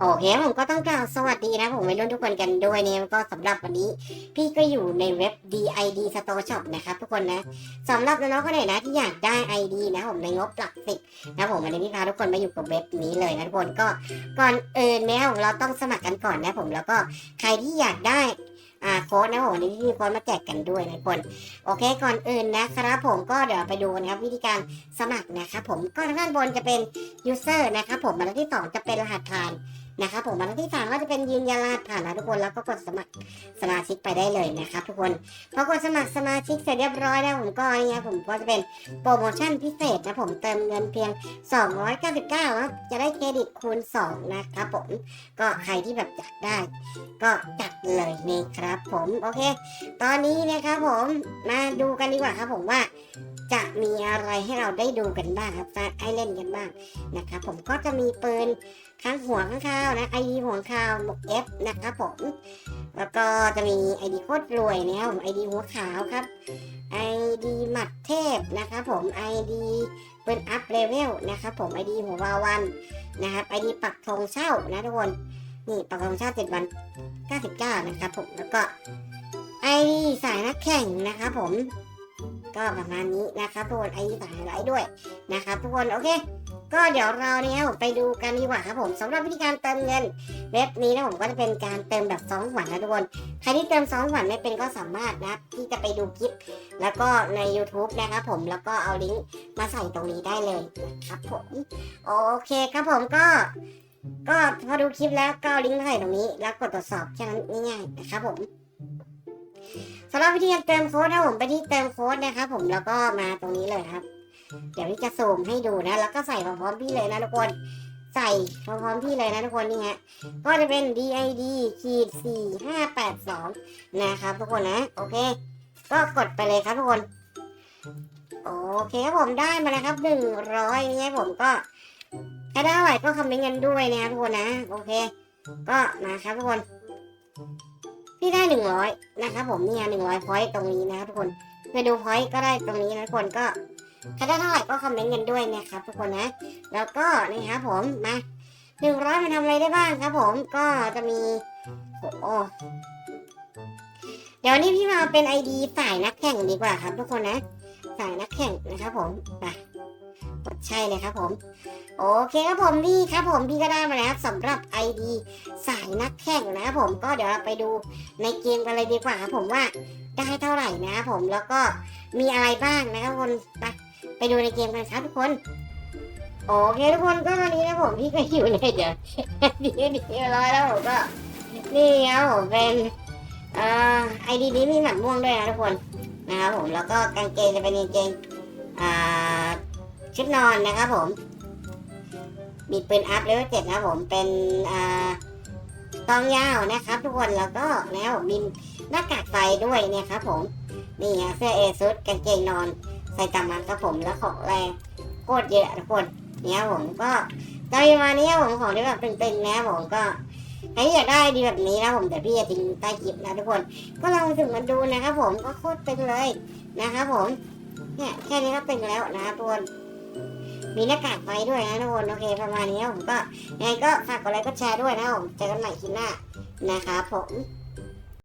โอเคผมก็ต้องกล่าวสวัสดีนะผมวัยรุ่นทุกคนกันด้วยเนี่ยก็สำหรับวันนี้ พี่ก็อยู่ในเว็บ DID Store Shop นะครับทุกคนนะสำหรับน้องๆคนไหนนะที่อยากได้ ID นะผมในงบหลักสิบนะผมวันนี้พี่พาทุกคนมาอยู่กับเว็บนี้เลยนะทุกคนก็ก่อนอื่นเนี่ยเราต้องสมัครกันก่อนนะผมแล้วก็ใครที่อยากได้อ่าโค้ดนะผมวันนี้พี่มีโค้ดมาแจกกันด้วยนะคนโอเคก่อนอื่นนะครับผมก็เดี๋ยวไปดูนะครับวิธีการสมัครนะครับผมก็ทางด้านบนจะเป็น user นะครับผมอันที่สองจะเป็นรหัสผ่าน นะครับผมอันที่สามก็จะเป็นยืนยันรหัสผ่านนะทุกคนแล้วก็กดสมัครสมาชิกไปได้เลยนะครับทุกคนพอกดสมัครสมาชิกเสร็จเรียบร้อยแล้วผมก็นี่ครับผมก็จะเป็นโปรโมชั่นพิเศษนะผมเติมเงินเพียง 299นะจะได้เครดิตคูณ 2 นะครับผมก็ใครที่แบบอยากได้ ก็จัดเลยนี่ครับผมโอเค ตอนนี้นะครับผมมาดูกันดีกว่าครับผมว่า จะมีอะไรให้เราได้ดูกันบ้างครับจะให้เล่นกันบ้างนะครับผมก็จะมีปืนข้างหัวข้างข้าวนะไอดีหัวข้าวหมกเอฟนะครับผม แล้วก็จะมีไอดีโคตรรวยนะครับผมไอดีหัวขาวครับไอดีหมัดเทพนะครับผมไอดีป็นอัพเลเวลนะครับผมไอดีหัววาวันนะครับไอดีปักธงเช่านะทุกคนนี่ปักธงเช่าเจ็ดวันเก้าสิบเก้านะครับผมแล้วก็ไอดีสายนักแข่งนะครับผม ก็ประมาณนี้นะครับทุกคนไอดีสายไหลด้วยนะครับทุกคนโอเค ก็เดี๋ยวเราเนี่ยไปดูกันดีกว่าครับผมสำหรับวิธีการเติมเงินเว็บนี้นะผมก็จะเป็นการเติมแบบสองหวันนะทุกคนใครที่เติมสองหวันไม่เป็นก็สามารถนะที่จะไปดูคลิป แล้วก็ใน YouTube นะครับผมแล้วก็เอาลิงก์มาใส่ตรงนี้ได้เลยนะครับผมโอเคครับผมก็ก็พอดูคลิปแล้วก็เอาลิงก์มาใส่ตรงนี้ แล้วกดตรวจสอบแค่นั้นง่ายๆนะครับผม สำหรับวิธีการเติมโค้ดนะผมไปที่เติมโค้ดนะครับผมแล้วก็มาตรงนี้เลยครับ เดี๋ยวพี่จะซูมให้ดูนะ แล้วก็ใส่พร้อมๆพี่เลยนะทุกคนใส่พร้อมๆพี่เลยนะทุกคนนี่ฮะก็จะเป็น DID ขีดสี่ห้าแปดสองนะครับทุกคนนะ โอเค ก็กดไปเลยครับทุกคนโอเคครับผมได้มาแล้วครับหนึ่งร้อยนี่ผมก็ถ้าได้ไหร่ก็คอมเมนต์กันด้วยนะทุกคนนะ โอเค ก็มาครับทุกคน พี่ได้หนึ่งร้อยนะครับผมเนี่ยหนึ่งร้อยพอยต์ตรงนี้นะครับทุกคนไปดูพอยต์ก็ได้ตรงนี้นะทุกคนก็ถ้าได้เท่าไหร่ก็คอมเมนต์กันด้วยนะครับทุกคนนะ แล้วก็นี่ครับผมมาหนึ่งร้อยมันทำอะไรได้บ้างครับผมก็จะมีโอ้เดี๋ยวนี้พี่มาเป็นไอดีสายนักแข่งดีกว่าครับ ทุกคนนะ สายนักแข่งนะครับผมไป ใช่เลยครับผม โอเคครับผมนี่ครับผมพี่ก็ได้มาแล้วสำหรับไอดีสายนักแข่งนะครับผมก็เดี๋ยวเราไปดูในเกมกันเลยดีกว่าครับผมว่าได้เท่าไหร่นะครับผมแล้วก็มีอะไรบ้างนะครับทุกคนไปไปดูในเกมกันครับทุกคนโอเคทุกคนก็ตอนนี้นะผมพี่ก็อยู่ในเดี๋ยวดีดีร้อยแล้วผมก็นี่ครับผมเป็นอ่อไอดีนี้มีหนัดม่วงด้วยนะทุกคนนะครับผมแล้วก็กางเกงจะเป็นกางเกงอ่า ชุดนอนนะครับผม มีปืนอัพเลเวลเจ็ดนะผมเป็นอ่าตองยาวนะครับ ทุกคนแล้วก็แล้วมีหน้ากากไฟด้วยเนี่ยครับผมนี่ฮะเสื้อเอซุดกางเกงนอนใส่ตามันครับผมแล้วของแรงโคตรเยอะทุกคนเนี่ยผมก็จะมีมาเนี้ยผมของที่แบบเป็นๆนะผมก็ใครอยากได้ดีแบบนี้นะผมแต่พี่จะทิ้งใต้คลิปนะทุกคน ก็ลองถึงมาดูนะครับผมก็โคตรเป็นเลยนะครับผมเนี่ยแค่นี้ก็เป็นแล้วนะครับทุกคน มีหน้ากากไฟด้วยนะทุกคนโอเคประมาณนี้ผมก็ยังไงก็ฝากกดไลค์กดแชร์ด้วยนะผมเจอกันใหม่คลิปหน้านะครับผม